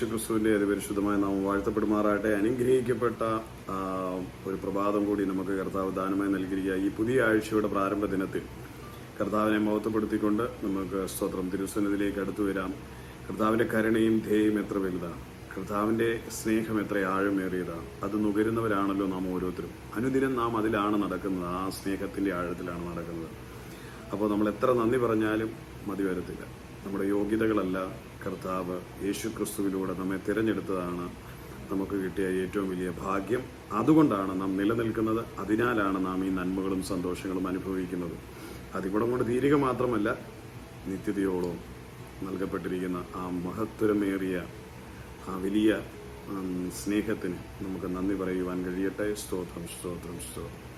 യേശു ക്രിസ്തുവിന്റെ അതിപരിശുദ്ധമായ നാമം വാഴ്ത്തപ്പെടുമാറാട്ടെ അനുഗ്രഹിക്കപ്പെട്ട ഒരു പ്രഭാതം കൂടി നമുക്ക് കർത്താവ് ദാനമായി നൽകിയിരിക്കുക. ഈ പുതിയ ആഴ്ചയുടെ പ്രാരംഭ ദിനത്തിൽ കർത്താവിനെ മഹത്വപ്പെടുത്തിക്കൊണ്ട് നമുക്ക് സ്തോത്രം. തിരുസന്നിധിയിലേക്ക് അടുത്തു വരാം. കർത്താവിന്റെ കരുണയും ധേയം എത്ര വലുതാണ്. കർത്താവിന്റെ സ്നേഹം എത്ര ആഴമേറിയതാണ്. അത് നുകരുന്നവരാണല്ലോ നാം ഓരോരുത്തരും. അനുദിനം നാം അതിലാണ് നടക്കുന്നത്. ആ സ്നേഹത്തിന്റെ ആഴത്തിലാണ് നടക്കുന്നത്. അപ്പോൾ നമ്മൾ എത്ര നന്ദി പറഞ്ഞാലും മതി വരത്തില്ല. നമ്മുടെ യോഗ്യതകളല്ല. കർത്താവ് യേശു ക്രിസ്തുവിലൂടെ നമ്മെ തിരഞ്ഞെടുത്തതാണ്. നമുക്ക് കിട്ടിയ ഏറ്റവും വലിയ ഭാഗ്യം. അതുകൊണ്ടാണ് നാം നിലനിൽക്കുന്നത്. അതിനാലാണ് നാം ഈ നന്മകളും സന്തോഷങ്ങളും അനുഭവിക്കുന്നത്. അതിവിടം കൊണ്ട് തീരുക മാത്രമല്ല നിത്യതയോളം നൽകപ്പെട്ടിരിക്കുന്ന ആ മഹത്വരമേറിയ ആ വലിയ സ്നേഹത്തിന് നമുക്ക് നന്ദി പറയുവാൻ കഴിയട്ടെ. സ്തോത്രം സ്തോത്രം സ്തോത്രം.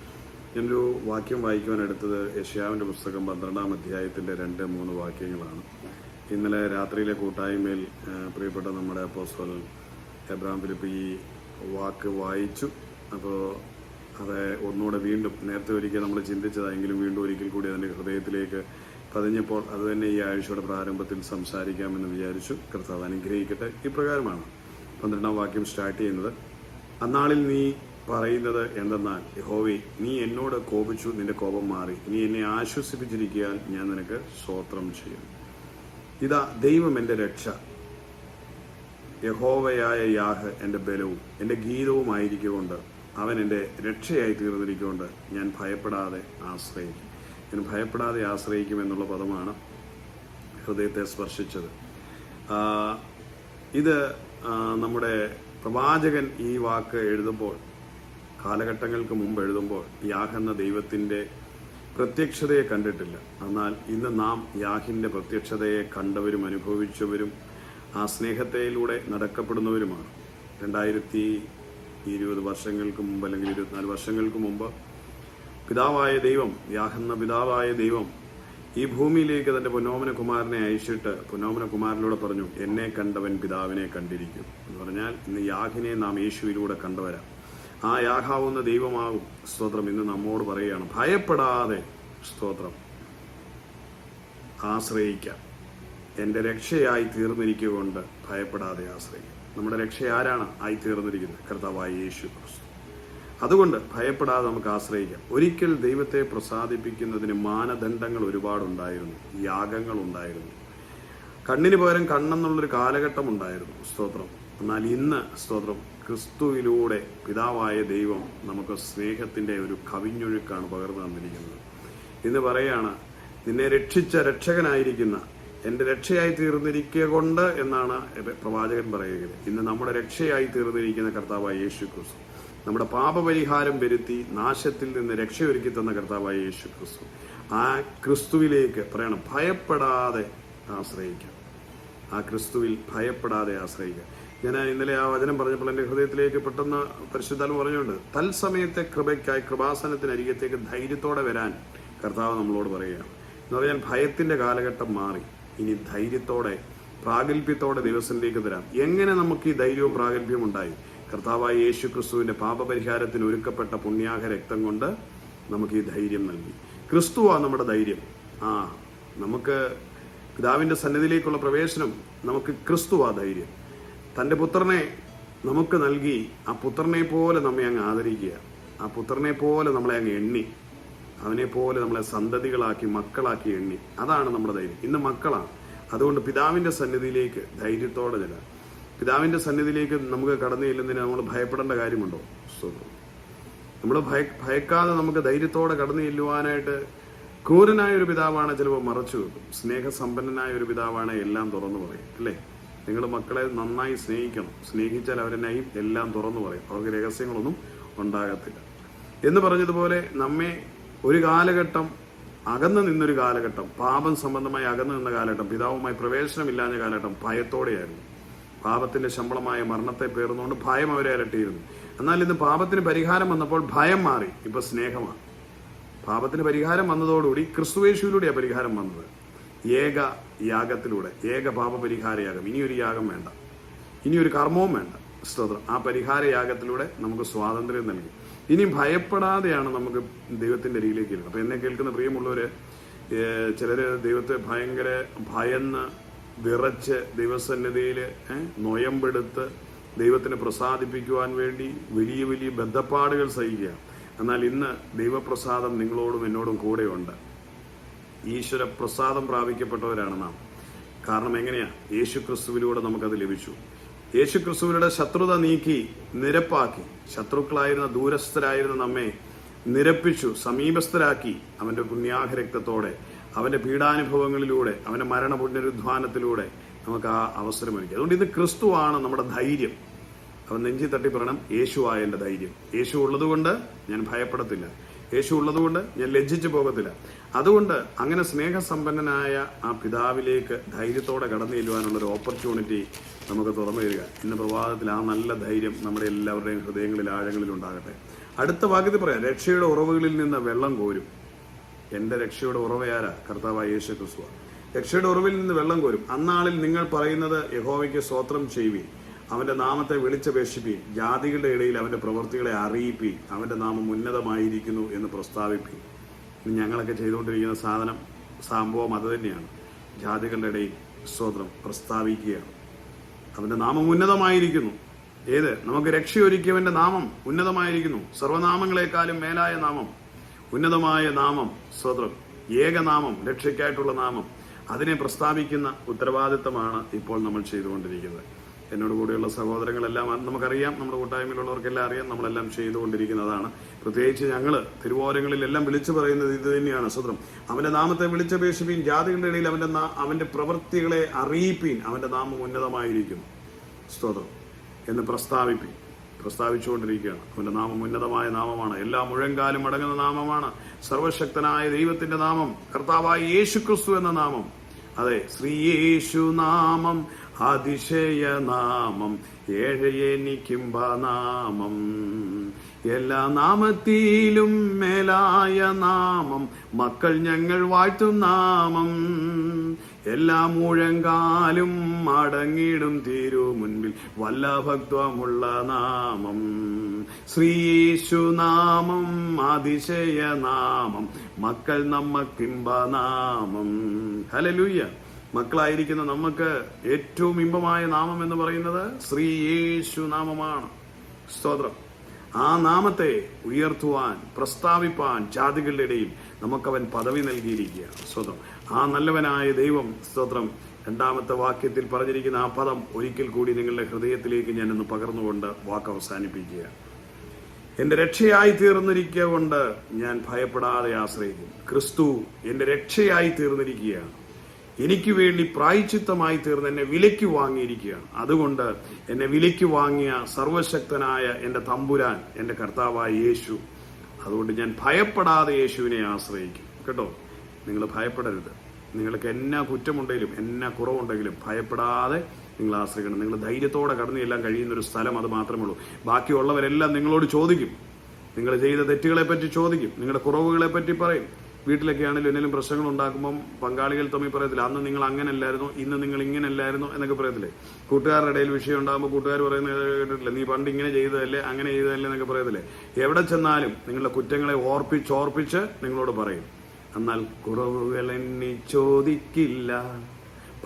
ഞാനൊരു വാക്യം വായിക്കുവാൻ എടുത്തത് യഷ്യാവിന്റെ പുസ്തകം പന്ത്രണ്ടാം അധ്യായത്തിന്റെ രണ്ട് മൂന്ന് വാക്യങ്ങളാണ്. ഇന്നലെ രാത്രിയിലെ കൂട്ടായ്മയിൽ പ്രിയപ്പെട്ട നമ്മുടെ അപ്പോസ്റ്റൽ എബ്രാം ഫിലിപ്പ് ഈ വാക്ക് വായിച്ചു. അപ്പോൾ അത് ഒന്നുകൂടെ വീണ്ടും നേരത്തെ ഒരിക്കൽ നമ്മൾ ചിന്തിച്ചതായെങ്കിലും വീണ്ടും ഒരിക്കൽ കൂടി അതിന്റെ ഹൃദയത്തിലേക്ക് പതിഞ്ഞപ്പോൾ അത് തന്നെ ഈ ആഴ്ചയുടെ പ്രാരംഭത്തിൽ സംസാരിക്കാമെന്ന് വിചാരിച്ചു. കർത്താവ് അനുഗ്രഹിക്കട്ടെ. ഇപ്രകാരമാണ് പന്ത്രണ്ടാം വാക്യം സ്റ്റാർട്ട് ചെയ്യുന്നത്. അന്നാളിൽ നീ പറയുന്നത് എന്തെന്നാൽ യഹോവേ നീ എന്നോട് കോപിച്ചു നിന്റെ കോപം മാറി. നീ എന്നെ ആശ്വസിപ്പിച്ചിരിക്കാൻ ഞാൻ നിനക്ക് സ്തോത്രം ചെയ്യും. ഇതാ ദൈവം എന്റെ രക്ഷ. യഹോവയായ യാഹ് എന്റെ ബലവും എന്റെ ഗീതവുമായിരിക്കുകൊണ്ട് അവൻ എന്റെ രക്ഷയായി തീർന്നിരിക്കുകൊണ്ട് ഞാൻ ഭയപ്പെടാതെ ആശ്രയിക്കും. ഞാൻ ഭയപ്പെടാതെ ആശ്രയിക്കും എന്നുള്ള പദമാണ് ഹൃദയത്തെ സ്പർശിച്ചത്. ഇത് നമ്മുടെ പ്രവാചകൻ ഈ വാക്ക് എഴുതുമ്പോൾ കാലഘട്ടങ്ങൾക്ക് മുമ്പ് എഴുതുമ്പോൾ യാഹ് എന്ന ദൈവത്തിന്റെ പ്രത്യക്ഷതയെ കണ്ടിട്ടില്ല. എന്നാൽ ഇന്ന് നാം യാഹിന്റെ പ്രത്യക്ഷതയെ കണ്ടവരും അനുഭവിച്ചവരും ആ സ്നേഹത്തെയിലൂടെ നടക്കപ്പെടുന്നവരുമാണ്. രണ്ടായിരത്തി ഇരുപത് വർഷങ്ങൾക്ക് മുമ്പ് അല്ലെങ്കിൽ ഇരുപത്തിനാല് വർഷങ്ങൾക്ക് മുമ്പ് പിതാവായ ദൈവം യാഹെന്ന പിതാവായ ദൈവം ഈ ഭൂമിയിലേക്ക് തന്റെ പൊന്നോമന കുമാരനെ അയച്ചിട്ട് പൊന്നോമന കുമാരനോട് പറഞ്ഞു എന്നെ കണ്ടവൻ പിതാവിനെ കണ്ടിരിക്കും. എന്ന് പറഞ്ഞാൽ ഇന്ന് യാഹിനെ നാം യേശുവിലൂടെ കണ്ടുവരാം. ആ യാഹാവുന്ന ദൈവമാകും. സ്തോത്രം. ഇന്ന് നമ്മോട് പറയുകയാണ് ഭയപ്പെടാതെ സ്തോത്രം. ആശ്രയിക്കാം. എന്റെ രക്ഷയായി തീർന്നിരിക്കുകൊണ്ട് ഭയപ്പെടാതെ ആശ്രയിക്കാം. നമ്മുടെ രക്ഷ ആരാണ്? ആയി തീർന്നിരിക്കുന്നത് കർത്താവായ യേശു ക്രിസ്തു. അതുകൊണ്ട് ഭയപ്പെടാതെ നമുക്ക് ആശ്രയിക്കാം. ഒരിക്കൽ ദൈവത്തെ പ്രസാദിപ്പിക്കുന്നതിന് മാനദണ്ഡങ്ങൾ ഒരുപാടുണ്ടായിരുന്നു. യാഗങ്ങൾ ഉണ്ടായിരുന്നു. കണ്ണിന് പകരം കണ്ണെന്നുള്ളൊരു കാലഘട്ടം ഉണ്ടായിരുന്നു. സ്തോത്രം. എന്നാൽ ഇന്ന് സ്തോത്രം ക്രിസ്തുവിലൂടെ പിതാവായ ദൈവം നമുക്ക് സ്നേഹത്തിന്റെ ഒരു കവിഞ്ഞൊഴുക്കാണ് പകർന്നു തന്നിരിക്കുന്നത്. ഇന്ന് പറയാണ് നിന്നെ രക്ഷിച്ച രക്ഷകനായിരിക്കുന്ന എന്റെ രക്ഷയായി തീർന്നിരിക്കുക കൊണ്ട് എന്നാണ് പ്രവാചകൻ പറയുക ഇന്ന് നമ്മുടെ രക്ഷയായി തീർന്നിരിക്കുന്ന കർത്താവായ യേശു ക്രിസ്തു നമ്മുടെ പാപപരിഹാരം വരുത്തി നാശത്തിൽ നിന്ന് രക്ഷയൊരുക്കി തന്ന കർത്താവായ യേശു ക്രിസ്തു ആ ക്രിസ്തുവിലേക്ക് പറയണം ഭയപ്പെടാതെ ആശ്രയിക്കാം. ആ ക്രിസ്തുവിൽ ഭയപ്പെടാതെ ആശ്രയിക്കുക ഞാൻ ഇന്നലെ ആ വചനം പറഞ്ഞപ്പോൾ എന്റെ ഹൃദയത്തിലേക്ക് പെട്ടെന്ന് പരിശുദ്ധാലും പറഞ്ഞുകൊണ്ട് തത്സമയത്തെ കൃപയ്ക്കായി കൃപാസനത്തിന് അരികത്തേക്ക് ധൈര്യത്തോടെ വരാൻ കർത്താവ് നമ്മളോട് പറയുകയാണ്. എന്ന് പറഞ്ഞാൽ ഭയത്തിന്റെ കാലഘട്ടം മാറി. ഇനി ധൈര്യത്തോടെ പ്രാഗൽഭ്യത്തോടെ ദിവസത്തിലേക്ക് തരാം എങ്ങനെ നമുക്ക് ഈ ധൈര്യവും പ്രാഗൽഭ്യവും ഉണ്ടായി? കർത്താവായ യേശു ക്രിസ്തുവിന്റെ പാപപരിഹാരത്തിന് ഒരുക്കപ്പെട്ട പുണ്യാഹ രക്തം കൊണ്ട് നമുക്ക് ഈ ധൈര്യം നൽകി. ക്രിസ്തുവാ നമ്മുടെ ധൈര്യം. ആ നമുക്ക് പിതാവിന്റെ സന്നിധിയിലേക്കുള്ള പ്രവേശനം നമുക്ക് ക്രിസ്തുവാ ധൈര്യം. തന്റെ പുത്രനെ നമുക്ക് നൽകി ആ പുത്രനെ പോലെ നമ്മെ അങ്ങ് ആദരിക്കുക. ആ പുത്രനെ പോലെ നമ്മളെ അങ്ങ് എണ്ണി അവനെ പോലെ നമ്മളെ സന്തതികളാക്കി മക്കളാക്കി എണ്ണി. അതാണ് നമ്മുടെ ധൈര്യം. ഇന്ന് മക്കളാണ്. അതുകൊണ്ട് പിതാവിന്റെ സന്നിധിയിലേക്ക് ധൈര്യത്തോടെ ചില പിതാവിന്റെ സന്നിധിയിലേക്ക് നമുക്ക് കടന്നു ചെല്ലുന്നതിന് നമ്മൾ ഭയപ്പെടേണ്ട കാര്യമുണ്ടോ? നമ്മൾ ഭയ ഭയക്കാതെ നമുക്ക് ധൈര്യത്തോടെ കടന്നു ചെല്ലുവാനായിട്ട് ക്രൂരനായ ഒരു പിതാവാണ് ചിലപ്പോൾ മറച്ചു വെക്കും. സ്നേഹസമ്പന്നനായ ഒരു പിതാവാണ് എല്ലാം തുറന്നു പറയും. അല്ലേ? നിങ്ങൾ മക്കളെ നന്നായി സ്നേഹിക്കണം. സ്നേഹിച്ചാൽ അവരെന്നായി എല്ലാം തുറന്നു പറയും. അവർക്ക് രഹസ്യങ്ങളൊന്നും ഉണ്ടാകത്തില്ല. എന്ന് പറഞ്ഞതുപോലെ നമ്മെ ഒരു കാലഘട്ടം അകന്നു നിന്നൊരു കാലഘട്ടം പാപം സംബന്ധമായി അകന്നു നിന്ന കാലഘട്ടം പിതാവുമായി പ്രവേശനമില്ലാഞ്ഞ കാലഘട്ടം ഭയത്തോടെയായിരുന്നു. പാപത്തിന്റെ ശമ്പളമായ മരണത്തെ പേർന്നുകൊണ്ട് ഭയം അവരെ അലട്ടിയിരുന്നു. എന്നാൽ ഇന്ന് പാപത്തിന് പരിഹാരം വന്നപ്പോൾ ഭയം മാറി. ഇപ്പൊ സ്നേഹമാണ്. പാപത്തിന് പരിഹാരം വന്നതോടുകൂടി ക്രിസ്തുവേശുവിലൂടെയാണ് പരിഹാരം വന്നത്. ഏക യാഗത്തിലൂടെ ഏക പാപപരിഹാര യാഗം ഇനിയൊരു യാഗം വേണ്ട. ഇനിയൊരു കർമ്മവും വേണ്ട. സ്തോത്രം. ആ പരിഹാര യാഗത്തിലൂടെ നമുക്ക് സ്വാതന്ത്ര്യം നൽകി. ഇനി ഭയപ്പെടാതെയാണ് നമുക്ക് ദൈവത്തിന്റെ അരികിലേക്ക് ഇരുന്നത് അപ്പോൾ എന്നെ കേൾക്കുന്ന പ്രിയമുള്ളവര് ചിലർ ദൈവത്തെ ഭയങ്കര ഭയന്ന് വിറച്ച് ദൈവസന്നിധിയിൽ നൊയമ്പെടുത്ത് ദൈവത്തിനെ പ്രസാദിപ്പിക്കുവാൻ വേണ്ടി വലിയ വലിയ ബന്ധപ്പാടുകൾ സഹിക്കുക. എന്നാൽ ഇന്ന് ദൈവപ്രസാദം നിങ്ങളോടും എന്നോടും കൂടെയുണ്ട്. ഈശ്വര പ്രസാദം പ്രാപിക്കപ്പെട്ടവരാണ് നാം. കാരണം എങ്ങനെയാ? യേശു ക്രിസ്തുവിലൂടെ നമുക്കത് ലഭിച്ചു. യേശു ക്രിസ്തുവിലൂടെ ശത്രുത നീക്കി നിരപ്പാക്കി ശത്രുക്കളായിരുന്ന ദൂരസ്ഥരായിരുന്ന നമ്മെ നിരപ്പിച്ചു സമീപസ്ഥരാക്കി അവന്റെ പുണ്യാഹരക്തത്തോടെ അവന്റെ പീഡാനുഭവങ്ങളിലൂടെ അവന്റെ മരണ പുനരുദ്ധാനത്തിലൂടെ നമുക്ക് ആ അവസരം ഒരുക്കി. അതുകൊണ്ട് ഇത് ക്രിസ്തുവാണ് നമ്മുടെ ധൈര്യം. അവൻ നെഞ്ചി തട്ടി പറയണം യേശുവായ എന്റെ ധൈര്യം. യേശു ഉള്ളതുകൊണ്ട് ഞാൻ ഭയപ്പെടത്തില്ല. യേശു ഉള്ളതുകൊണ്ട് ഞാൻ ലജ്ജിച്ചു പോകത്തില്ല. അതുകൊണ്ട് അങ്ങനെ സ്നേഹസമ്പന്നനായ ആ പിതാവിലേക്ക് ധൈര്യത്തോടെ കടന്നു ചെല്ലുവാനുള്ള ഒരു ഓപ്പർച്യൂണിറ്റി നമുക്ക് തുറന്നു തരിക. ഇന്ന് പ്രഭാതത്തിൽ ആ നല്ല ധൈര്യം നമ്മുടെ എല്ലാവരുടെയും ഹൃദയങ്ങളിൽ ആഴങ്ങളിൽ ഉണ്ടാകട്ടെ. അടുത്ത വാക്യത്തിൽ പറയാം. രക്ഷയുടെ ഉറവുകളിൽ നിന്ന് വെള്ളം കോരും. എന്റെ രക്ഷയുടെ ഉറവയാരാ കർത്താവായ യേശു ക്രിസ്തുവ രക്ഷയുടെ ഉറവിൽ നിന്ന് വെള്ളം കോരും. അന്നാളിൽ നിങ്ങൾ പറയുന്നത് യഹോവയ്ക്ക് സ്വോത്രം ചെയ്യുവീൻ. അവന്റെ നാമത്തെ വിളിച്ചപേക്ഷിപ്പി ജാതികളുടെ ഇടയിൽ അവന്റെ പ്രവൃത്തികളെ അറിയിപ്പി അവന്റെ നാമം ഉന്നതമായിരിക്കുന്നു എന്ന് പ്രസ്താവിപ്പി. ഞങ്ങളൊക്കെ ചെയ്തുകൊണ്ടിരിക്കുന്ന സാധനം സംഭവം അത് തന്നെയാണ്. ജാതികളുടെ ഇടയിൽ സ്തോത്രം പ്രസ്താവിക്കുകയാണ്. അവന്റെ നാമം ഉന്നതമായിരിക്കുന്നു. ഏത്? നമുക്ക് രക്ഷയൊരുക്കിയവന്റെ നാമം ഉന്നതമായിരിക്കുന്നു. സർവനാമങ്ങളെക്കാളും മേലായ നാമം. ഉന്നതമായ നാമം സ്വതം ഏകനാമം രക്ഷയ്ക്കായിട്ടുള്ള നാമം. അതിനെ പ്രസ്താവിക്കുന്ന ഉത്തരവാദിത്തമാണ് ഇപ്പോൾ നമ്മൾ ചെയ്തുകൊണ്ടിരിക്കുന്നത്. എന്നോട് കൂടെയുള്ള സഹോദരങ്ങളെല്ലാം നമുക്കറിയാം നമ്മുടെ കൂട്ടായ്മയിലുള്ളവർക്കെല്ലാം അറിയാം നമ്മളെല്ലാം ചെയ്തുകൊണ്ടിരിക്കുന്നതാണ്. പ്രത്യേകിച്ച് ഞങ്ങൾ തിരുവോരങ്ങളിലെല്ലാം വിളിച്ചു പറയുന്നത് ഇത് തന്നെയാണ് സ്വതന്ത്രം. അവന്റെ നാമത്തെ വിളിച്ചപേക്ഷിപ്പീൻ ജാതികളുടെ ഇടയിൽ അവന്റെ അവന്റെ പ്രവൃത്തികളെ അറിയിപ്പീൻ അവന്റെ നാമം ഉന്നതമായിരിക്കുന്നു. സ്തോത്രം എന്ന് പ്രസ്താവിപ്പീൻ പ്രസ്താവിച്ചുകൊണ്ടിരിക്കുകയാണ്. അവന്റെ നാമം ഉന്നതമായ നാമമാണ്. എല്ലാ മുഴങ്കാലും അടങ്ങുന്ന നാമമാണ്. സർവശക്തനായ ദൈവത്തിന്റെ നാമം കർത്താവായ യേശുക്രിസ്തു എന്ന നാമം. അതെ ശ്രീ യേശു നാമം അതിശയനാമം നാമം എല്ലാ നാമത്തിലും മേലായ നാമം മക്കൾ ഞങ്ങൾ വാഴ്ത്തും നാമം. എല്ലാ മുഴങ്കാലും അടങ്ങിടും തീരു മുൻപിൽ. വല്ലഭത്വമുള്ള നാമം ശ്രീയേശു നാമം അതിശയ നാമം മക്കൾ നമ്മക്കിമ്പ നാമം. ഹലലൂയ്യ മക്കളായിരിക്കുന്ന നമുക്ക് ഏറ്റവും ഇമ്പമായ നാമം എന്ന് പറയുന്നത് ശ്രീ യേശു നാമമാണ്. സ്തോത്രം. ആ നാമത്തെ ഉയർത്തുവാൻ പ്രസ്താവിപ്പാൻ ജാതികളുടെ ഇടയിൽ നമുക്കവൻ പദവി നൽകിയിരിക്കുകയാണ്. സ്തോത്രം. ആ നല്ലവനായ ദൈവം സ്തോത്രം. രണ്ടാമത്തെ വാക്യത്തിൽ പറഞ്ഞിരിക്കുന്ന ആ പദം ഒരിക്കൽ കൂടി നിങ്ങളുടെ ഹൃദയത്തിലേക്ക് ഞാൻ ഒന്ന് പകർന്നുകൊണ്ട് വാക്ക് അവസാനിപ്പിക്കുക എന്റെ രക്ഷയായി തീർന്നിരിക്കുക കൊണ്ട് ഞാൻ ഭയപ്പെടാതെ ആശ്രയിക്കും. ക്രിസ്തു എന്റെ രക്ഷയായി തീർന്നിരിക്കുകയാണ് എനിക്ക് വേണ്ടി പ്രായച്ചിത്തമായി തീർന്ന് എന്നെ വിലയ്ക്ക് വാങ്ങിയിരിക്കുകയാണ്. അതുകൊണ്ട് എന്നെ വിലയ്ക്ക് വാങ്ങിയ സർവശക്തനായ എന്റെ തമ്പുരാൻ എന്റെ കർത്താവായ യേശു. അതുകൊണ്ട് ഞാൻ ഭയപ്പെടാതെ യേശുവിനെ ആശ്രയിക്കും. കേട്ടോ? നിങ്ങൾ ഭയപ്പെടരുത്. നിങ്ങൾക്ക് എന്നാ കുറ്റമുണ്ടെങ്കിലും എന്നാ കുറവുണ്ടെങ്കിലും ഭയപ്പെടാതെ നിങ്ങൾ ആശ്രയിക്കണം. നിങ്ങൾ ധൈര്യത്തോടെ കടന്നു ചെല്ലാൻ കഴിയുന്ന ഒരു സ്ഥലം അത് മാത്രമേ ഉള്ളൂ. ബാക്കിയുള്ളവരെല്ലാം നിങ്ങളോട് ചോദിക്കും. നിങ്ങൾ ചെയ്ത തെറ്റുകളെ പറ്റി ചോദിക്കും. നിങ്ങളുടെ കുറവുകളെ പറ്റി പറയും. വീട്ടിലൊക്കെ ആണെങ്കിലും എന്തെങ്കിലും പ്രശ്നങ്ങൾ ഉണ്ടാക്കുമ്പം പങ്കാളികൾ തമ്മിൽ പറയത്തില്ല. അന്ന് നിങ്ങൾ അങ്ങനെയല്ലായിരുന്നു ഇന്ന് നിങ്ങൾ ഇങ്ങനെ അല്ലായിരുന്നു എന്നൊക്കെ പറയത്തില്ലേ? കൂട്ടുകാരുടെ ഇടയിൽ വിഷയം ഉണ്ടാകുമ്പോൾ കൂട്ടുകാർ പറയുന്നത് കേട്ടിട്ടില്ല? നീ പണ്ട് ഇങ്ങനെ ചെയ്തതല്ലേ അങ്ങനെ ചെയ്തതല്ലേ എന്നൊക്കെ പറയത്തില്ലേ? എവിടെ ചെന്നാലും നിങ്ങളുടെ കുറ്റങ്ങളെ ഓർപ്പിച്ച് ഓർപ്പിച്ച് നിങ്ങളോട് പറയും. എന്നാൽ കുറവുകൾ എന്നെ ചോദിക്കില്ല.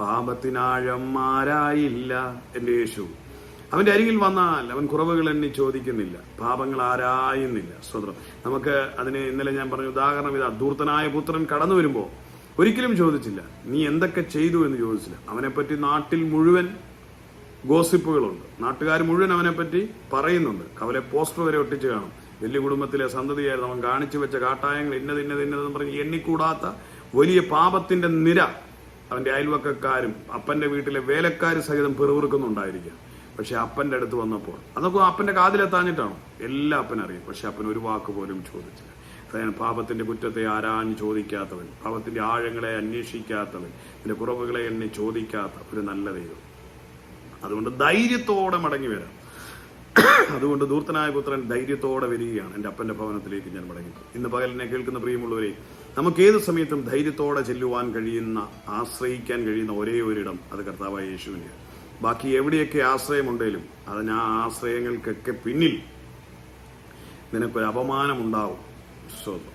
പാപത്തിനാഴം ആരായില്ല എന്റെ യേശു. അവന്റെ അരികിൽ വന്നാൽ അവൻ കുറവുകൾ എന്നെ ചോദിക്കുന്നില്ല. പാപങ്ങൾ ആരായുന്നില്ല. സ്വതന്ത്രം നമുക്ക് അതിന് ഇന്നലെ ഞാൻ പറഞ്ഞ ഉദാഹരണം ഇതാ ദൂർത്തനായ പുത്രൻ കടന്നു വരുമ്പോ ഒരിക്കലും ചോദിച്ചില്ല നീ എന്തൊക്കെ ചെയ്തു എന്ന് ചോദിച്ചില്ല. അവനെപ്പറ്റി നാട്ടിൽ മുഴുവൻ ഗോസിപ്പുകളുണ്ട്. നാട്ടുകാർ മുഴുവൻ അവനെപ്പറ്റി പറയുന്നുണ്ട്. അവരെ പോസ്റ്റർ വരെ ഒട്ടിച്ച് കാണും. വലിയ കുടുംബത്തിലെ സന്തതിയായിരുന്നു. അവൻ കാണിച്ചു വെച്ച കാട്ടായങ്ങൾ ഇന്നത് ഇന്നത് ഇന്നതെന്ന് പറഞ്ഞ് എണ്ണിക്കൂടാത്ത വലിയ പാപത്തിന്റെ നിര അവന്റെ അയൽവക്കക്കാരും അപ്പന്റെ വീട്ടിലെ വേലക്കാർ സഹിതം പിറുവിറുക്കുന്നുണ്ടായിരിക്കാം പക്ഷെ അപ്പന്റെ അടുത്ത് വന്നപ്പോൾ അതൊക്കെ അപ്പന്റെ കാതിലെത്താഞ്ഞിട്ടാണോ എല്ലാം അപ്പൻ അറിയാം പക്ഷെ അപ്പൻ ഒരു വാക്ക് പോലും ചോദിച്ചില്ല. അതായത് പാപത്തിന്റെ കുറ്റത്തെ ആരാഞ്ഞ് ചോദിക്കാത്തവൻ പാപത്തിന്റെ ആഴങ്ങളെ അന്വേഷിക്കാത്തവൻ പിന്നെ കുറവുകളെ എണ്ണി ചോദിക്കാത്ത ഒരു നല്ല ദൈവം. അതുകൊണ്ട് ധൈര്യത്തോടെ മടങ്ങി വരാം. അതുകൊണ്ട് ദൂർത്തനായ പുത്രൻ ധൈര്യത്തോടെ വരികയാണ്. എന്റെ അപ്പന്റെ ഭവനത്തിലേക്ക് ഞാൻ മടങ്ങി ഇന്ന് പകലിനെ കേൾക്കുന്ന പ്രിയമുള്ളവരെ നമുക്ക് ഏത് സമയത്തും ധൈര്യത്തോടെ ചെല്ലുവാൻ കഴിയുന്ന ആശ്രയിക്കാൻ കഴിയുന്ന ഒരേ ഒരിടം അത് കർത്താവായ യേശുവിനെയാണ് ബാക്കി എവിടെയൊക്കെ ആശ്രയമുണ്ടെങ്കിലും അത് ഞാൻ ആശ്രയങ്ങൾക്കൊക്കെ പിന്നിൽ നിനക്കൊരു അപമാനമുണ്ടാവും സ്വന്തം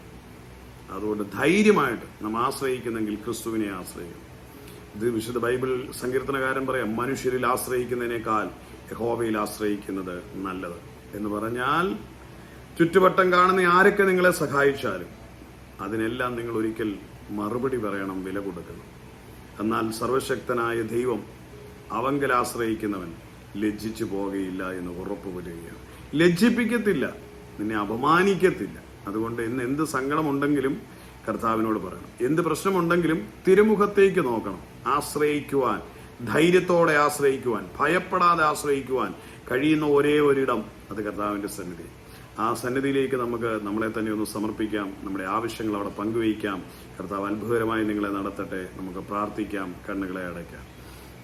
അതുകൊണ്ട് ധൈര്യമായിട്ട് നാം ആശ്രയിക്കുന്നെങ്കിൽ ക്രിസ്തുവിനെ ആശ്രയിക്കും ഇത് വിശുദ്ധ ബൈബിൾ സങ്കീർത്തനകാരൻ പറയാം മനുഷ്യരിൽ ആശ്രയിക്കുന്നതിനേക്കാൾ യഹോവയിൽ ആശ്രയിക്കുന്നത് നല്ലത്. എന്ന് പറഞ്ഞാൽ ചുറ്റുവട്ടം കാണുന്ന ആരൊക്കെ നിങ്ങളെ സഹായിച്ചാലും അതിനെല്ലാം നിങ്ങൾ ഒരിക്കൽ മറുപടി പറയണം വില കൊടുക്കണം. എന്നാൽ സർവശക്തനായ ദൈവം അവങ്കൽ ആശ്രയിക്കുന്നവൻ ലജ്ജിച്ചു പോകുകയില്ല എന്ന് ഉറപ്പ് വരികയാണ്. ലജ്ജിപ്പിക്കത്തില്ല നിന്നെ അപമാനിക്കത്തില്ല. അതുകൊണ്ട് ഇന്ന് എന്ത് സങ്കടമുണ്ടെങ്കിലും കർത്താവിനോട് പറയണം. എന്ത് പ്രശ്നമുണ്ടെങ്കിലും തിരുമുഖത്തേക്ക് നോക്കണം. ആശ്രയിക്കുവാൻ ധൈര്യത്തോടെ ആശ്രയിക്കുവാൻ ഭയപ്പെടാതെ ആശ്രയിക്കുവാൻ കഴിയുന്ന ഒരേ ഒരിടം അത് കർത്താവിന്റെ സന്നിധി. ആ സന്നിധിയിലേക്ക് നമുക്ക് നമ്മളെ തന്നെ ഒന്ന് സമർപ്പിക്കാം നമ്മുടെ ആവശ്യങ്ങൾ അവിടെ പങ്കുവയ്ക്കാം കർത്താവ് അത്ഭുതകരമായി നിങ്ങളെ നടത്തട്ടെ നമുക്ക് പ്രാർത്ഥിക്കാം കണ്ണുകളെ അടയ്ക്കാം.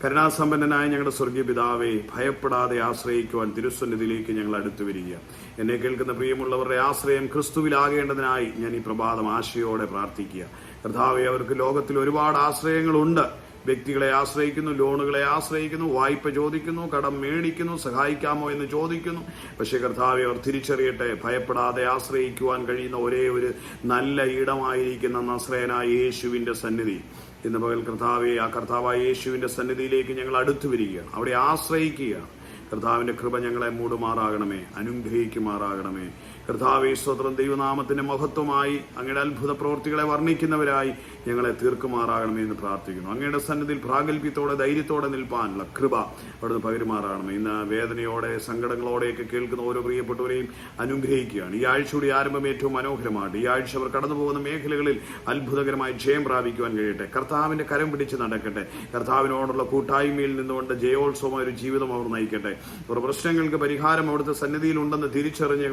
കരുണാസമ്പന്നനായ ഞങ്ങളുടെ സ്വർഗീയ പിതാവെ ഭയപ്പെടാതെ ആശ്രയിക്കുവാൻ തിരുസന്നിധിയിലേക്ക് ഞങ്ങൾ അടുത്തു വരിക. എന്നെ കേൾക്കുന്ന പ്രിയമുള്ളവരുടെ ആശ്രയം ക്രിസ്തുവിലാകേണ്ടതിനായി ഞാൻ ഈ പ്രഭാതം ആശയോടെ പ്രാർത്ഥിക്കുക. കർത്താവെ അവർക്ക് ലോകത്തിൽ ഒരുപാട് ആശ്രയങ്ങളുണ്ട്. വ്യക്തികളെ ആശ്രയിക്കുന്നു ലോണുകളെ ആശ്രയിക്കുന്നു വായ്പ ചോദിക്കുന്നു കടം മേടിക്കുന്നു സഹായിക്കാമോ എന്ന് ചോദിക്കുന്നു. പക്ഷേ കർത്താവെ അവർ തിരിച്ചറിയട്ടെ ഭയപ്പെടാതെ ആശ്രയിക്കുവാൻ കഴിയുന്ന ഒരേ ഒരു നല്ല ഇടമായിരിക്കുന്ന നസ്രയനായ യേശുവിന്റെ സന്നിധി. ഇന്ന് പകൽ കർത്താവെ ആ കർത്താവായ യേശുവിന്റെ സന്നിധിയിലേക്ക് ഞങ്ങൾ അടുത്തു വരികയാണ്. അവിടെ ആശ്രയിക്കുകയാണ്. കർത്താവിന്റെ കൃപ ഞങ്ങളെ മൂടുമാറാകണമേ അനുഗ്രഹിക്കുമാറാകണമേ. കർത്താവെ സ്വതന്ത്രം ദൈവനാമത്തിന്റെ മഹത്വമായി അങ്ങയുടെ അത്ഭുത പ്രവൃത്തികളെ വർണിക്കുന്നവരായി ഞങ്ങളെ തീർക്കുമാറാകണമേ എന്ന് പ്രാർത്ഥിക്കുന്നു. അങ്ങയുടെ സന്നിധിയിൽ പ്രാഗൽഭ്യത്തോടെ ധൈര്യത്തോടെ നിൽപ്പാനുള്ള കൃപ അവിടുന്ന് പകരുമാറാകണം ഇന്ന് വേദനയോടെ സങ്കടങ്ങളോടെയൊക്കെ കേൾക്കുന്ന ഓരോ പ്രിയപ്പെട്ടവരെയും അനുഗ്രഹിക്കുകയാണ്. ഈ ആഴ്ചയുടെ ആരംഭം ഏറ്റവും മനോഹരമാണ് ഈ ആഴ്ച അവർ കടന്നു പോകുന്ന മേഖലകളിൽ അത്ഭുതകരമായി ജയം പ്രാപിക്കുവാൻ കഴിയട്ടെ. കർത്താവിന്റെ കരം പിടിച്ച് നടക്കട്ടെ. കർത്താവിനോടുള്ള കൂട്ടായ്മയിൽ നിന്നുകൊണ്ട് ജയോത്സവമായ ഒരു ജീവിതം അവർ നയിക്കട്ടെ. അവർ പ്രശ്നങ്ങൾക്ക് പരിഹാരം അവിടുത്തെ സന്നിധിയിൽ ഉണ്ടെന്ന് തിരിച്ചറിഞ്ഞ്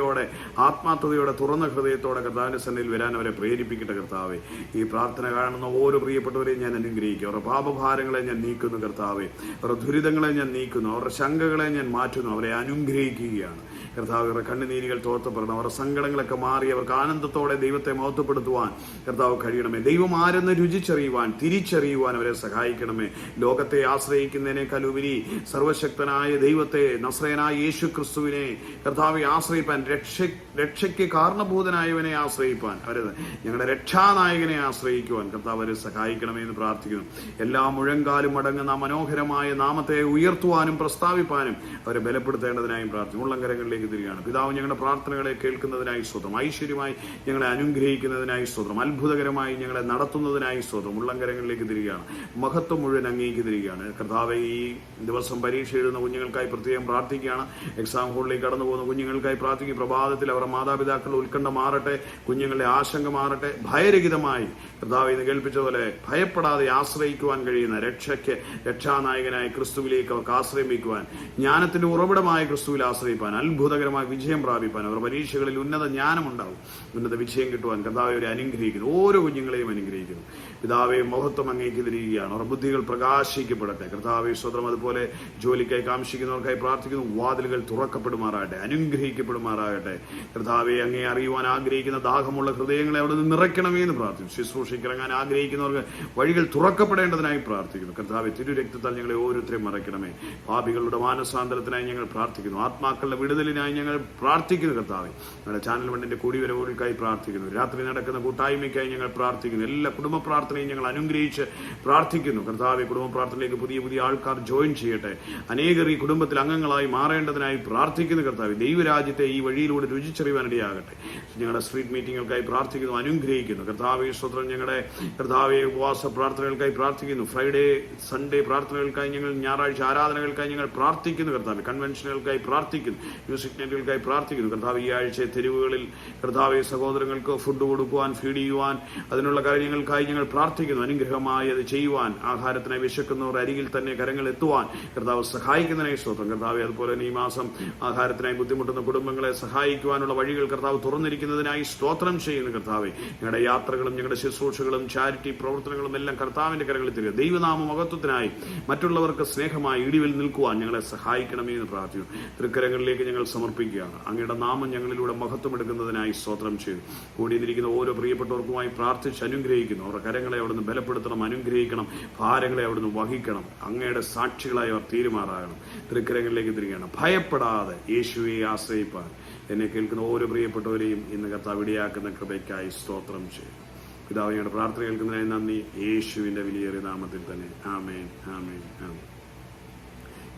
വിശ്വസ്തയോടെ ആത്മാർത്ഥതയോടെ തുറന്ന ഹൃദയത്തോടെ കർത്താവിന്റെ സന്നിധിയിൽ വരാൻ അവരെ പ്രേരിപ്പിക്കട്ടെ കർത്താവെ. ഈ പ്രാർത്ഥന കാണുന്ന ഓരോ പ്രിയപ്പെട്ടവരെയും ഞാൻ അനുഗ്രഹിക്കും. അവരുടെ പാപഭാരങ്ങളെ ഞാൻ നീക്കുന്നു കർത്താവെ. അവരുടെ ദുരിതങ്ങളെ ഞാൻ നീക്കുന്നു. അവരുടെ ശങ്കകളെ ഞാൻ മാറ്റുന്നു. അവരെ അനുഗ്രഹിക്കുകയാണ്. കർത്താവ് കണ്ണുനീരുകൾ തോർത്തപ്പെടണം അവരുടെ സങ്കടങ്ങളൊക്കെ മാറി അവർക്ക് ആനന്ദത്തോടെ ദൈവത്തെ മഹത്വപ്പെടുത്തുവാൻ കർത്താവ് കഴിയണമേ. ദൈവം ആരെന്ന് രുചിച്ചറിയുവാൻ തിരിച്ചറിയുവാൻ അവരെ സഹായിക്കണമേ. ലോകത്തെ ആശ്രയിക്കുന്നതിനേക്കാൾ ഉപരി സർവശക്തനായ ദൈവത്തെ നസ്രയനായ യേശു ക്രിസ്തുവിനെ കർത്താവെ ആശ്രയിപ്പാൻ രക്ഷ രക്ഷയ്ക്ക് കാരണഭൂതനായവനെ ആശ്രയിപ്പാൻ അവരെ ഞങ്ങളുടെ രക്ഷാനായകനെ ആശ്രയിക്കുവാൻ കർത്താവ് അവരെ സഹായിക്കണമേ എന്ന് പ്രാർത്ഥിക്കുന്നു. എല്ലാ മുഴങ്കാലും അടങ്ങുന്ന മനോഹരമായ നാമത്തെ ഉയർത്തുവാനും പ്രസ്താവിപ്പാനും അവരെ ബലപ്പെടുത്തേണ്ടതിനായും പ്രാർത്ഥിക്കുന്നു. ഉള്ളങ്കരങ്ങളിലേക്ക് തിരികെയാണ് പിതാവ് ഞങ്ങളുടെ പ്രാർത്ഥനകളെ കേൾക്കുന്നതിനായി സ്വതം ഐശ്വര്യമായി ഞങ്ങളെ അനുഗ്രഹിക്കുന്നതിനായി സ്വതം അത്ഭുതകരമായി ഞങ്ങളെ നടത്തുന്നതിനായി സ്വതം ഉള്ളങ്കരങ്ങളിലേക്ക് തിരികെയാണ് മഹത്വം മുഴുവൻ അങ്ങേക്ക് തിരികെയാണ് കർത്താവ് ഈ ദിവസം പരീക്ഷ എഴുതുന്ന കുഞ്ഞുങ്ങൾക്കായി പ്രത്യേകം പ്രാർത്ഥിക്കുകയാണ്. എക്സാം ഹോളിലേക്ക് കടന്നു പോകുന്ന കുഞ്ഞുങ്ങൾക്കായി പ്രാർത്ഥിക്കും. പ്രഭാതത്തിൽ അവരുടെ മാതാപിതാക്കളുടെ ഉത്കണ്ഠ മാറട്ടെ. കുഞ്ഞുങ്ങളുടെ ആശങ്ക മാറട്ടെ. ഭയരഹിതമായി കർത്താവ് ഇന്ന് കേൾപ്പിച്ച പോലെ ഭയപ്പെടാതെ ആശ്രയിക്കുവാൻ കഴിയുന്ന രക്ഷയ്ക്ക് രക്ഷാനായകനായ ക്രിസ്തുവിലേക്ക് അവർക്ക് ആശ്രയിക്കുവാൻ ജ്ഞാനത്തിന്റെ ഉറവിടമായ ക്രിസ്തുവിൽ ആശ്രയിപ്പാൻ അത്ഭുതകരമായ വിജയം പ്രാപിപ്പാൻ അവർ പരീക്ഷകളിൽ ഉന്നത ജ്ഞാനമുണ്ടാവും. ഉന്നത വിജയം കിട്ടുവാൻ കർത്താവ് അവരെ അനുഗ്രഹിക്കുന്നു. ഓരോ കുഞ്ഞുങ്ങളെയും അനുഗ്രഹിക്കുന്നു. പിതാവെ മഹത്വം അങ്ങേക്ക് തിരികുകയാണ് അവർ ബുദ്ധികൾ പ്രകാശിക്കപ്പെടട്ടെ. കർത്താവെ സ്വതം അതുപോലെ ജോലിക്കായി കാംക്ഷിക്കുന്നവർക്കായി പ്രാർത്ഥിക്കുന്നു. വാതിലുകൾ തുറക്കപ്പെടുമാറാകട്ടെ. അനുഗ്രഹിക്കപ്പെടുമാറാകട്ടെ. കർത്താവെ അങ്ങേ അറിയുവാൻ ആഗ്രഹിക്കുന്ന ദാഹമുള്ള ഹൃദയങ്ങളെ അവിടെ നിന്ന് നിറയ്ക്കണമേ എന്ന് പ്രാർത്ഥിക്കുന്നു. ശുശ്രൂഷിക്കിറങ്ങാൻ ആഗ്രഹിക്കുന്നവർക്ക് വഴികൾ തുറക്കപ്പെടേണ്ടതിനായി പ്രാർത്ഥിക്കുന്നു. കർത്താവെ തിരുരക്തത്താൽ ഞങ്ങളെ ഓരോരുത്തരെയും മറയ്ക്കണമേ. പാപികളുടെ മാനസാന്തരത്തിനായി ഞങ്ങൾ പ്രാർത്ഥിക്കുന്നു. ആത്മാക്കളുടെ വിടുതലിനായി ഞങ്ങൾ പ്രാർത്ഥിക്കുന്നു കർത്താവെ. ഞങ്ങളുടെ ചാനൽ വണ്ണിന്റെ കൂടിവരവുകൾക്കായി പ്രാർത്ഥിക്കുന്നു. രാത്രി നടക്കുന്ന കൂട്ടായ്മയ്ക്കായി ഞങ്ങൾ പ്രാർത്ഥിക്കുന്നു. എല്ലാ കുടുംബ പ്രാർത്ഥനയും ഞങ്ങൾ അനുഗ്രഹിച്ച് പ്രാർത്ഥിക്കുന്നു. കർത്താവെ കുടുംബ പ്രാർത്ഥനയിലേക്ക് പുതിയ പുതിയ ആൾക്കാർ ജോയിൻ ചെയ്യട്ടെ. അനേകർ ഈ കുടുംബത്തിൽ അംഗങ്ങളായി മാറേണ്ടതിനായി പ്രാർത്ഥിക്കുന്നു കർത്താവ്. ദൈവരാജ്യത്തെ ഈ വഴിയിലൂടെ രുചിച്ചറിയാനിടയാകട്ടെ ഞങ്ങളുടെ സ്ട്രീറ്റ് മീറ്റിങ്ങുകൾക്കായി പ്രാർത്ഥിക്കുന്നു അനുഗ്രഹിക്കുന്നു. കർത്താവ് സ്വത്രം ഞങ്ങളുടെ കർത്താവെ ഉപവാസ പ്രാർത്ഥനകൾക്കായി പ്രാർത്ഥിക്കുന്നു. ഫ്രൈഡേ സൺഡേ പ്രാർത്ഥനകൾക്കായി ഞങ്ങൾ ഞായറാഴ്ച ആരാധനകൾക്കായി ഞങ്ങൾ പ്രാർത്ഥിക്കുന്നു കർത്താവ്. കൺവെൻഷനുകൾക്കായി പ്രാർത്ഥിക്കുന്നു. മ്യൂസിക് നൈറ്റുകൾക്കായി പ്രാർത്ഥിക്കുന്നു. കർത്താവ് ഈ ആഴ്ച തെരുവുകളിൽ കർത്താവ് സഹോദരങ്ങൾക്ക് ഫുഡ് കൊടുക്കുവാൻ ഫീഡ് ചെയ്യുവാൻ അതിനുള്ള കാര്യങ്ങൾക്കായി ഞങ്ങൾ പ്രാർത്ഥിക്കുന്നു. അനുഗ്രഹമായി അത് ചെയ്യുവാൻ ആഹാരത്തിനായി വിശക്കുന്നവർ അരികിൽ തന്നെ കരങ്ങൾ എത്തുവാൻ കർത്താവ് സഹായിക്കുന്നതിനായി സ്തോത്രം. കർത്താവ് അതുപോലെ തന്നെ ഈ മാസം ആഹാരത്തിനായി ബുദ്ധിമുട്ടുന്ന കുടുംബങ്ങളെ സഹായിക്കുവാനുള്ള വഴികൾ കർത്താവ് തുറന്നിരിക്കുന്നതിനായി സ്തോത്രം ചെയ്യുന്നു കർത്താവ്. ഞങ്ങളുടെ യാത്രകളും ഞങ്ങളുടെ ശുശ്രൂഷകളും ചാരിറ്റി പ്രവർത്തനങ്ങളും എല്ലാം കർത്താവിന്റെ കരങ്ങളിൽ തരിക ദൈവനാമ മഹത്വത്തിനായി മറ്റുള്ളവർക്ക് സ്നേഹമായി ഇടിവിൽ നിൽക്കുവാൻ ഞങ്ങളെ സഹായിക്കണമേ എന്ന് പ്രാർത്ഥിക്കുന്നു. തൃക്കരങ്ങളിലേക്ക് ഞങ്ങൾ സമർപ്പിക്കുകയാണ്. അങ്ങയുടെ നാമം ഞങ്ങളിലൂടെ മഹത്വമെടുക്കുന്നതിനായി സ്തോത്രം ചെയ്തു. കൂടിയിരിക്കുന്ന ഓരോ പ്രിയപ്പെട്ടവർക്കുമായി പ്രാർത്ഥിച്ച് അനുഗ്രഹിക്കുന്നു. അവരുടെ കരങ്ങളെ അവിടുന്ന് ബലപ്പെടുത്തണം അനുഗ്രഹിക്കണം ഭാരങ്ങളെ അവിടുന്ന് വഹിക്കണം. അങ്ങയുടെ സാക്ഷികളായി അവർ തീരുമാറാകണം. തൃക്കരങ്ങളിലേക്ക് തിരികണം ഭയപ്പെടാതെ യേശുവെ ആശ്രയിപ്പാൻ. എന്നെ കേൾക്കുന്ന ഓരോ പ്രിയപ്പെട്ടവരെയും ഇന്ന് കർത്താവ് ഇടയാക്കുന്ന കൃപയ്ക്കായി സ്തോത്രം ചെയ്യും പിതാവ് ഞങ്ങളുടെ പ്രാർത്ഥന കേൾക്കുന്നതിനായി നന്ദി. യേശുവിന്റെ വിലയേറിയ നാമത്തിൽ തന്നെ. ആമേൻ ആമേൻ ആമേൻ.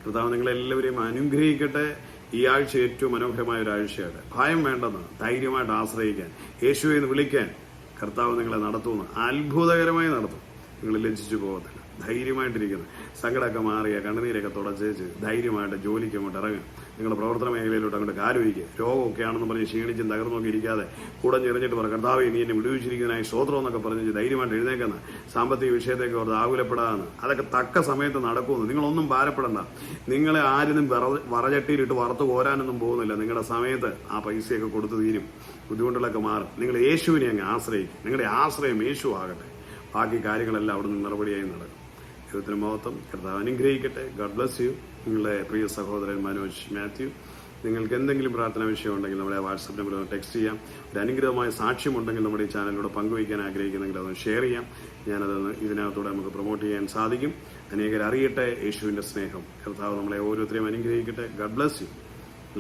കർത്താവ് നിങ്ങളെല്ലാവരെയും അനുഗ്രഹിക്കട്ടെ. ഈ ആഴ്ച ഏറ്റവും മനോഹരമായ ഒരു ആഴ്ചയാണ്. ഭയം വേണ്ടെന്ന് ധൈര്യമായിട്ട് ആശ്രയിക്കാൻ യേശുവിന്ന് വിളിക്കാൻ കർത്താവ് നിങ്ങളെ നടത്തുമെന്ന് അത്ഭുതകരമായി നടത്തും. നിങ്ങൾ ലജ്ജിച്ചു പോകത്തില്ല. ധൈര്യമായിട്ടിരിക്കുന്നത് സങ്കടമൊക്കെ മാറിയ കണ്ണുനീരൊക്കെ തുടച്ചേച്ച് ധൈര്യമായിട്ട് ജോലിക്ക് അങ്ങോട്ട് ഇറങ്ങുക. നിങ്ങളുടെ പ്രവർത്തന മേഖലയിലോട്ട് അങ്ങോട്ട് കാലുവയ്ക്കുക രോഗമൊക്കെ ആണെന്ന് പറഞ്ഞ് ക്ഷീണിച്ചും തകർന്നൊക്കെ ഇരിക്കാതെ കൂടെ ഞെറിഞ്ഞിട്ട് പറ കർത്താവ് നീ എന്നെ വിടുവിച്ചിരിക്കുന്നതിനായി സ്തോത്രം എന്നൊക്കെ പറഞ്ഞ് ധൈര്യമായിട്ട് എഴുന്നേക്കുന്ന സാമ്പത്തിക വിഷയത്തേക്ക് ഓർത്ത് ആകുലപ്പെടാന്ന് അതൊക്കെ തക്ക സമയത്ത് നടക്കുമെന്ന്. നിങ്ങളൊന്നും ഭാരപ്പെടണ്ട. നിങ്ങളെ ആരും വിറ വറചട്ടിയിലിട്ട് വറുത്ത് പോരാനൊന്നും പോകുന്നില്ല. നിങ്ങളുടെ സമയത്ത് ആ പൈസയൊക്കെ കൊടുത്തു തീരും. ബുദ്ധിമുട്ടുകളൊക്കെ മാറും. നിങ്ങൾ യേശുവിനെ അങ്ങ് ആശ്രയിക്കും. നിങ്ങളുടെ ആശ്രയം യേശു ആകട്ടെ. ബാക്കി കാര്യങ്ങളെല്ലാം അവിടെ നിന്ന് നടപടിയായി നടക്കും. ദൈവത്തിന് മഹത്വം. കർത്താവ് അനുഗ്രഹിക്കട്ടെ. ഗഡ് ബ്ലസ് യു നിങ്ങളുടെ പ്രിയ സഹോദരൻ മനോജ് മാത്യു. നിങ്ങൾക്ക് എന്തെങ്കിലും പ്രാർത്ഥന വിഷയം ഉണ്ടെങ്കിൽ നമ്മുടെ വാട്സപ്പ് നമ്പർ ഒന്ന് ടെക്സ്റ്റ് ചെയ്യാം. ഒരു അനുഗ്രഹമായ സാക്ഷ്യമുണ്ടെങ്കിൽ നമ്മുടെ ഈ ചാനലിലൂടെ പങ്കുവയ്ക്കാൻ ആഗ്രഹിക്കുന്നെങ്കിൽ അതൊന്ന് ഷെയർ ചെയ്യാം. ഞാനതൊന്ന് ഇതിനകത്തൂടെ നമുക്ക് പ്രൊമോട്ട് ചെയ്യാൻ സാധിക്കും. അനേകർ അറിയട്ടെ യേശുവിന്റെ സ്നേഹം. കർത്താവ് നമ്മളെ ഓരോരുത്തരെയും അനുഗ്രഹിക്കട്ടെ. God bless you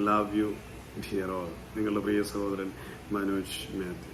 love you dear all നിങ്ങളുടെ പ്രിയ സഹോദരൻ മനോജ് മാത്യു.